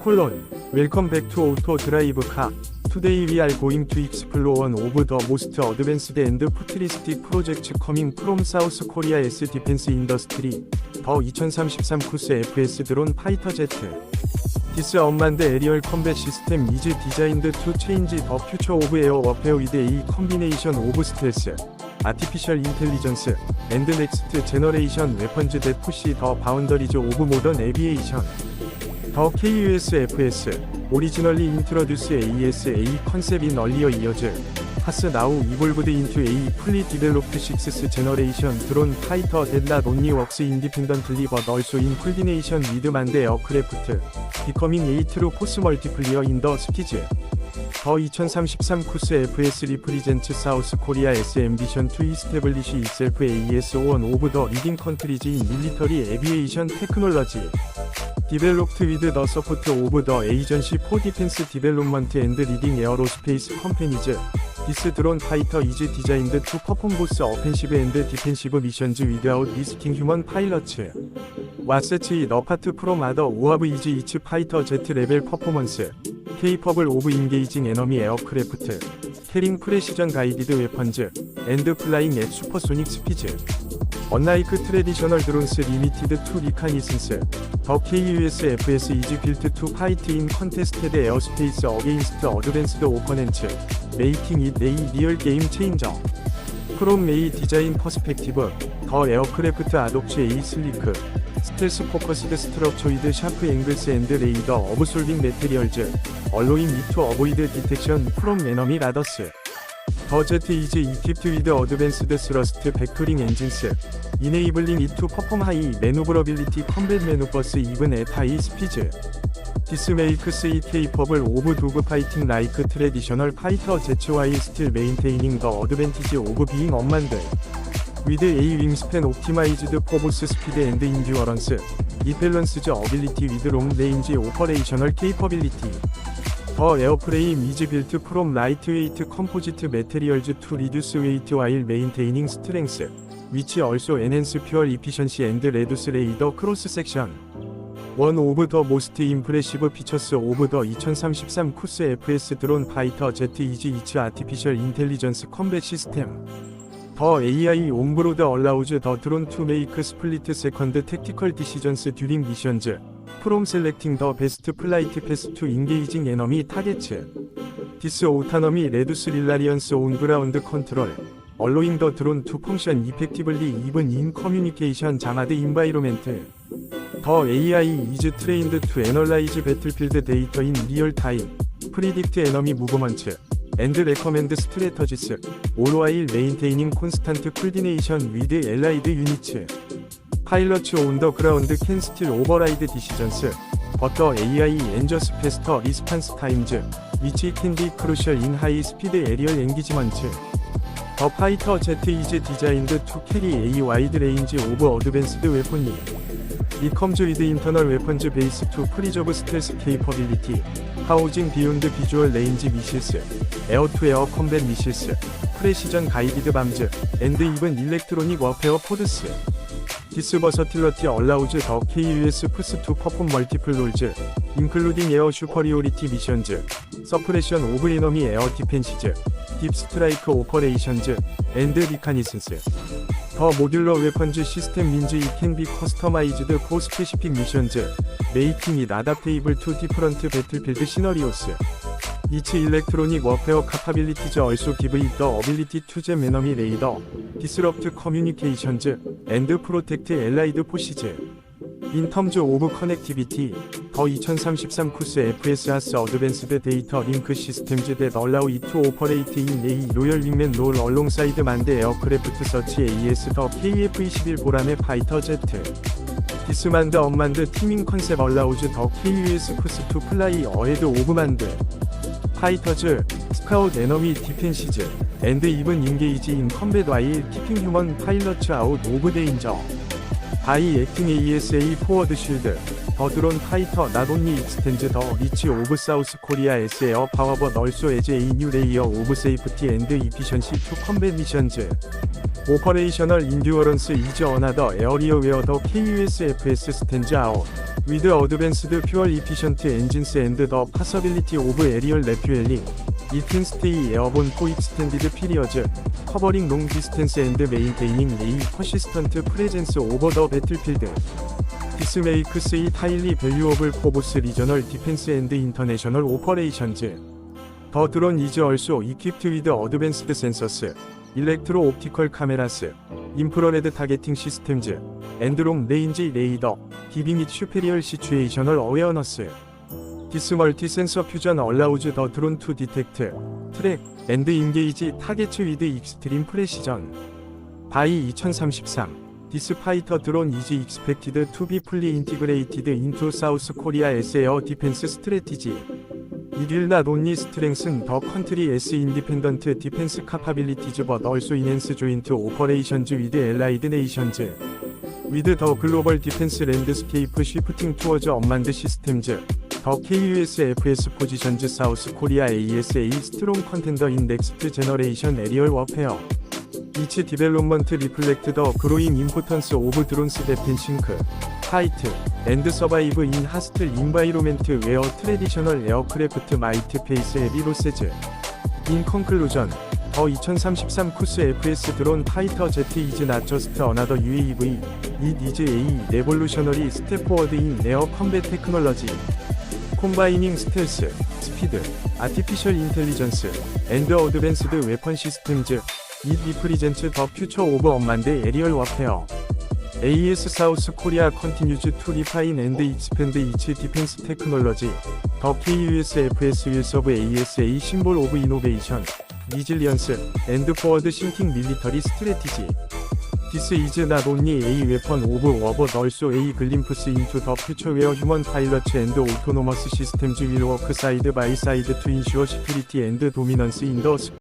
콜론 웰컴 백 투 오토 드라이브 카 Today we are going to explore one of the most advanced and futuristic projects coming from South Korea's defense industry. 더 2033 쿠스 FS 드론 파이터 제트 디스 엄만데 에리얼 컴뱃 시스템 이즈 디자인드 투 체인지 더 퓨처 오브 에어 워페어 위대 이 컴비네이션 오브 스텔스 아티피셜 인텔리전스 앤드 넥스트 제너레이션 웨펀즈 데 푸시 더 바운더리즈 오브 모던 에비에이션. 더 KUSFS 오리지널리 인트로듀스 ASA 컨셉인 얼리어 이어즈. 하스 나우 이볼브드 인투 에이 플리 디벨롭트 식스스 제너레이션 드론 파이터 델라 론니 웍스 인디펜던틀리 버 널소 인 콜디네이션 위드 만데 어크래프트 비커밍 에이트로 포스 멀티플리어 인 더 스키즈 더 2033 쿠스 FS 리프리젠츠 사우스 코리아 S 앰비션 투 이스테블리시 이셀프 AS 원 오브 더 리딩 컨트리지 인 밀리터리 에비에이션 테크놀러지 디벨롭트 위드 더 서포트 오브 더 에이전시 포 디펜스 디벨롭먼트 앤드 리딩 에어로스페이스 컴페니즈 비스 드론 파이터 이즈 디자인드 투 퍼폼보스 어펜시브 앤드 디펜시브 미션즈 위드아웃 리스킹 휴먼 파일럿츠 와세치 너 파트 프롬 아더 우하브 이즈 이츠 파이터 제트 레벨 퍼포먼스 케이퍼블 오브 인게이징 에너미 에어크래프트 캐링 프레시전 가이디드 웨펀즈 앤드 플라잉 앱 슈퍼소닉 스피즈 언라이크 트레디셔널 드론스 리미티드 2 리카니슨스 더 KUS FS 이지 빌트 2 파이트 인 컨테스테드 에어스페이스 어게인스트 어드밴스드 오퍼넨츠 메이킹 잇 레이 리얼 게임 체인저 프롬 메이 디자인 퍼스펙티브 더 에어크래프트 아독치 에이 슬리크 스텔스 포커스드 스트럭초이드 샤프 앵글스 앤드 레이더 어브솔빙 메테리얼즈 얼로인 미투 어보이드 디텍션 프롬 매너미 라더스. 버제트 이즈 이티트 위드 어드밴스드 스러스트 벡토링 엔진스 이네이블링 이투 퍼폼 하이 매노브러빌리티 컴뱃 매노버스 이븐 에타이 스피즈 디스 메이크스 이케이 퍼블 오브 도그 파이팅 라이크 트레디셔널 파이터 제츠 와이 스틸 메인테이닝 더 어드밴티지 오브 비잉 엄만들 위드 에이 윙스팬 옵티마이즈드 포보스 스피드 앤드 인듀어런스 이펠런스즈 어빌리티 위드 롱 레인지 오퍼레이셔널 케이퍼빌리티 어 에어프레임 이즈 빌트 프롬 라이트웨이트 컴포지트 메테리얼즈 투 리듀스 웨이트 와일 메인테이닝 스트렝스 위치 얼소 엔핸스 퓨얼 이피션시 앤드 레드스 레이더 크로스 섹션. 원 오브 더 모스트 임프레시브 피처스 오브 더 2033 쿠스 FS 드론 파이터 제트 이즈 이츠 아티피셜 인텔리전스 컴뱃 시스템. 더 AI 옴브로드 얼라우즈 더 드론 투 메이크 스플리트 세컨드 택티컬 디시전스 듀링 미션즈. from selecting the best flight path to engaging enemy targets. This autonomy reduces reliance on ground control, allowing the drone to function effectively even in communication jammed environment. The AI is trained to analyze battlefield data in real time, predict enemy movements, and recommend strategies, all while maintaining constant coordination with allied units. 파일럿츠 온더그라운드 캔스틸 오버라이드 디시전스 버터 AI 엔저스 페스터 리스판스 타임즈 위치 캔디 크루셜 인 하이 스피드 에리얼 엔기지먼츠 더 파이터 제트 이즈 디자인드 투 캐리 A 와이드 레인지 오브 어드밴스드 웨폰이 이컴즈 위드 인터널 웨폰즈 베이스 투 프리저브 스텔스 케이퍼빌리티 하우징 비욘드 비주얼 레인지 미실스 에어 투 에어 컴뱃 미실스 프레시전 가이디드 밤즈 앤드 이븐 일렉트로닉 워페어 포드스. 디스버서틸러티 얼라우즈 더 KUS 푸스 2 퍼폼 멀티플 롤즈 인클루딩 에어 슈퍼리오리티 미션즈 서프레션 오브 이너미 에어 디펜시즈 딥스트라이크 오퍼레이션즈 앤드 리카니슨스. 더 모듈러 웨펀즈 시스템 민즈 이캔비 커스터마이즈드 포 스페시픽 미션즈 메이킹 이 아답테이블 투 디프런트 배틀필드 시너리오스. 이치일렉트로닉 워페어 카파빌리티즈 얼소 기브 이더 어빌리티 투제 매너미 레이더 디스럽트 커뮤니케이션즈 앤드 프로텍트 엘라이드 포시즈 인텀즈 오브 커넥티비티 더 2033 쿠스 FS 하스 어드밴스드 데이터 링크 시스템즈 댓 널라우 이투 오퍼레이트 인 A 로열 윙맨 롤 얼롱사이드 만드 에어크래프트 서치 AS 더 KF21 보람의 파이터 Z 디스만드 업만드 티밍 컨셉 얼라우즈 더 KUS 쿠스 투 플라이 어헤드 오브만드 파이터즈, 스카웃 에너미 디펜시즈, 앤드 이븐 인게이지 인 컴뱃 와일 키핑 휴먼 파일럿츠 아웃 오브 데인저. 바이 액팅 ASA 포워드 쉴드. 더드론 파이터 나돈니 익스텐즈 더 리치 오브 사우스 코리아 에스 에어 파워버 널소, 에즈 에이 뉴 레이어 오브 세이프티 앤드 이피션시 투 컨베미션즈. 오퍼레이셔널 인듀어런스 이즈 어나더 에어리어 웨어 더 KUSFS 스탠즈 아웃. 위드 어드밴스드 퓨얼 이피션트 엔진스 앤드 더 파서빌리티 오브 에리얼 레퓨엘링. 이틴스테이 에어본 포 익스텐디드 피리어즈. 커버링 롱 디스텐스 앤드 메인테이닝 레이 퍼시스턴트 프레젠스 오버 더 배틀필드. 피스메이크스의 타일리 밸류어블 포보스 리저널 디펜스 앤드 인터내셔널 오퍼레이션즈. 더 드론 이즈 얼소 이킵트 위드 어드밴스드 센서스 일렉트로 옵티컬 카메라스 인프라레드 타겟팅 시스템즈 앤드롱 레인지 레이더 기빙잇 슈페리얼 시츄에이셔널 어웨어너스. 디스 멀티 센서 퓨전 얼라우즈 더 드론 투 디텍트 트랙 앤드 인게이지 타겟츠 위드 익스트림 프레시전. 바이 2033 This fighter drone is expected to be fully integrated into South Korea's air defense strategy. It will not only strengthen the country's independent defense capabilities but also enhance joint operations with allied nations. With the global defense landscape shifting towards unmanned systems, the KUSFS positions South Korea ASA strong contender in next generation aerial warfare. 이치 디벨롭먼트 리플렉트 더 그로잉 임포턴스 오브 드론스 데핀싱크. 하이트 앤드 서바이브 인 하스틀 인바이로멘트 웨어 트레디셔널 에어크래프트 마이트 페이스 에비 로세즈. 인 컨클루전 더 2033 쿠스 FS 드론 파이터 제트 이즈 나저스트 어나더 UAV 이 니즈 A 레볼루셔너리 스텝포워드 인 에어 컴뱃 테크놀러지. 콤바이닝 스텔스 스피드 아티피셜 인텔리전스 앤드 어드밴스드 웨펀 시스템즈. 이 리프리젠츠 더 퓨처 오브 엄만데 에리얼 와페어 AS 사우스 코리아 컨티뉴즈 투 리파인 앤드 익스펜드 이츠 디펜스 테크놀로지 더 KUSFS 윌스 오브 ASA 심볼 오브 이노베이션 리질리언스 앤드 포워드 싱킹 밀리터리 스트레티지 디스 이즈 낫 온리 A 웨펀 오브 워버 널소 A 글림프스 인투 더 퓨처 웨어 휴먼 파일럿츠 앤드 오토노머스 시스템즈 윌 워크 사이드 바이 사이드 투 인슈어 시큐리티 앤드 도미넌스 인더 스